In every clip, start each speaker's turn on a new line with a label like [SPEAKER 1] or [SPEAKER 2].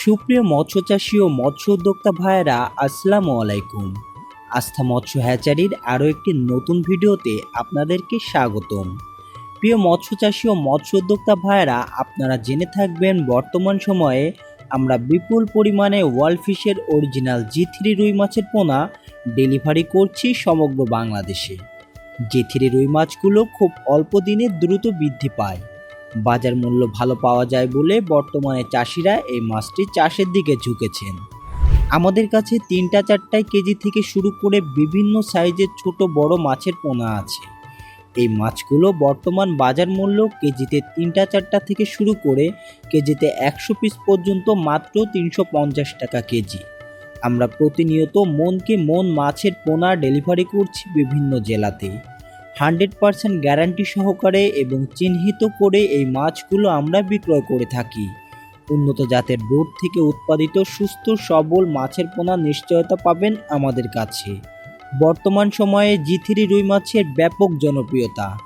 [SPEAKER 1] সুপ্রিয় মৎস্য চাষী ও মৎস্য উদ্যোক্তা ভাইয়েরা, আসসালামু আলাইকুম। আস্থা মৎস্য হ্যাচারির আরও একটি নতুন ভিডিওতে আপনাদেরকে স্বাগতম। প্রিয় মৎস্য চাষী ও মৎস্য উদ্যোক্তা ভাইয়েরা, আপনারা জেনে থাকবেন বর্তমান সময়ে আমরা বিপুল পরিমাণে ওয়ার্ল্ড ফিশের অরিজিনাল জি থ্রি রুই মাছের পোনা ডেলিভারি করছি সমগ্র বাংলাদেশে। জি থ্রি রুই মাছগুলো খুব অল্প দিনে দ্রুত বৃদ্ধি পায়। বাজার মূল্য ভালো পাওয়া যায় বলে বর্তমানে চাষিরা এই মাছটি চাষের দিকে ঝুঁকেছেন। আমাদের কাছে তিনটা চারটায় কেজি থেকে শুরু করে বিভিন্ন সাইজের ছোট বড় মাছের পোনা আছে। এই মাছগুলো বর্তমান বাজার মূল্য কেজিতে তিনটা চারটা থেকে শুরু করে কেজিতে একশো পিস পর্যন্ত মাত্র তিনশো পঞ্চাশ টাকা কেজি। আমরা প্রতিনিয়ত মনকে মন মাছের পোনা ডেলিভারি করছি বিভিন্ন জেলাতে হান্ড্রেড পারসেন্ট গ্যারান্টি সহকারে এবং চিহ্নিত করে এই মাছগুলো আমরা বিক্রয় করে থাকি। উন্নত জাতের দুধ থেকে উৎপাদিত সুস্থ সবল মাছের পোনা নিশ্চয়তা পাবেন আমাদের কাছে। বর্তমান সময়ে জিথিরি রুই মাছের ব্যাপক জনপ্রিয়তা।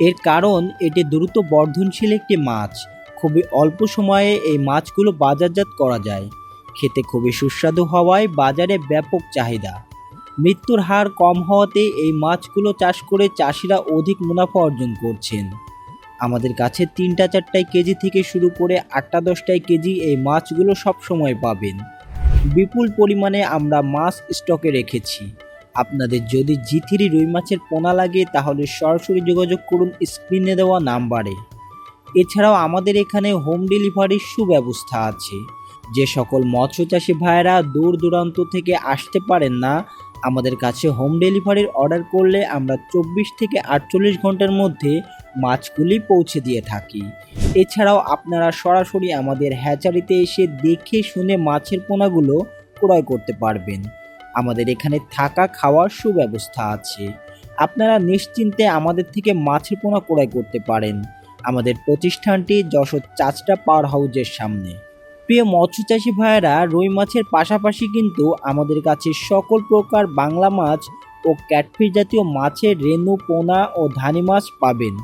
[SPEAKER 1] এর কারণ, এটি দ্রুত বর্ধনশীল একটি মাছ। খুবই অল্প সময়ে এই মাছগুলো বাজারজাত করা যায়। খেতে খুবই সুস্বাদু হওয়ায় বাজারে ব্যাপক চাহিদা। মৃত্যুর হার কম হওয়াতে এই মাছগুলো চাষ করে চাষিরা অধিক মুনাফা অর্জন করছেন। আমাদের কাছে তিনটা চারটায় কেজি থেকে শুরু করে আটটা দশটায় কেজি এই মাছগুলো সব সময় পাবেন। বিপুল পরিমাণে আমরা মাছ স্টকে রেখেছি। আপনাদের যদি জি থ্রি রুই মাছের পোনা লাগে তাহলে সরাসরি যোগাযোগ করুন স্ক্রিনে দেওয়া নাম্বারে। এছাড়াও আমাদের এখানে হোম ডেলিভারির সুব্যবস্থা আছে। যে সকল মৎস্য চাষী ভাইয়েরা দূর দূরান্ত থেকে আসতে পারেন না, আমাদের কাছে হোম ডেলিভারির অর্ডার করলে আমরা চব্বিশ থেকে আটচল্লিশ ঘণ্টার মধ্যে মাছগুলি পৌঁছে দিয়ে থাকি। এছাড়াও আপনারা সরাসরি আমাদের হ্যাচারিতে এসে দেখে শুনে মাছের পোনাগুলো ক্রয় করতে পারবেন। আমাদের এখানে থাকা খাওয়ার সুব্যবস্থা আছে। আপনারা নিশ্চিন্তে আমাদের থেকে মাছের পোনা ক্রয় করতে পারেন। আমাদের প্রতিষ্ঠানটি যশোর চাচটা পাওয়ার হাউজের সামনে। প্রিয় মৎস্য চাষী ভাইয়েরা, রুই মাছের পাশাপাশি কিন্তু আমাদের কাছে সকল প্রকার বাংলা মাছ ও ক্যাটফিশ জাতীয় মাছের রেনু পোনা ও ধানি মাছ পাবেন।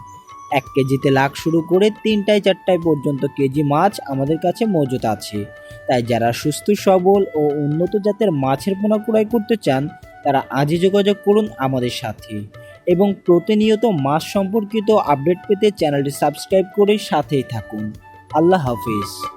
[SPEAKER 1] এক কেজিতে লাখ শুরু করে তিনটায় চারটায় পর্যন্ত কেজি মাছ আমাদের কাছে মজুত আছে। তাই যারা সুস্থ, সবল ও উন্নত জাতের মাছের পোনা ক্রয় করতে চান, তারা আজই যোগাযোগ করুন আমাদের সাথে। এবং প্রতিনিয়ত মাছ সম্পর্কিত আপডেট পেতে চ্যানেলটি সাবস্ক্রাইব করে সাথেই থাকুন। আল্লাহ হাফিজ।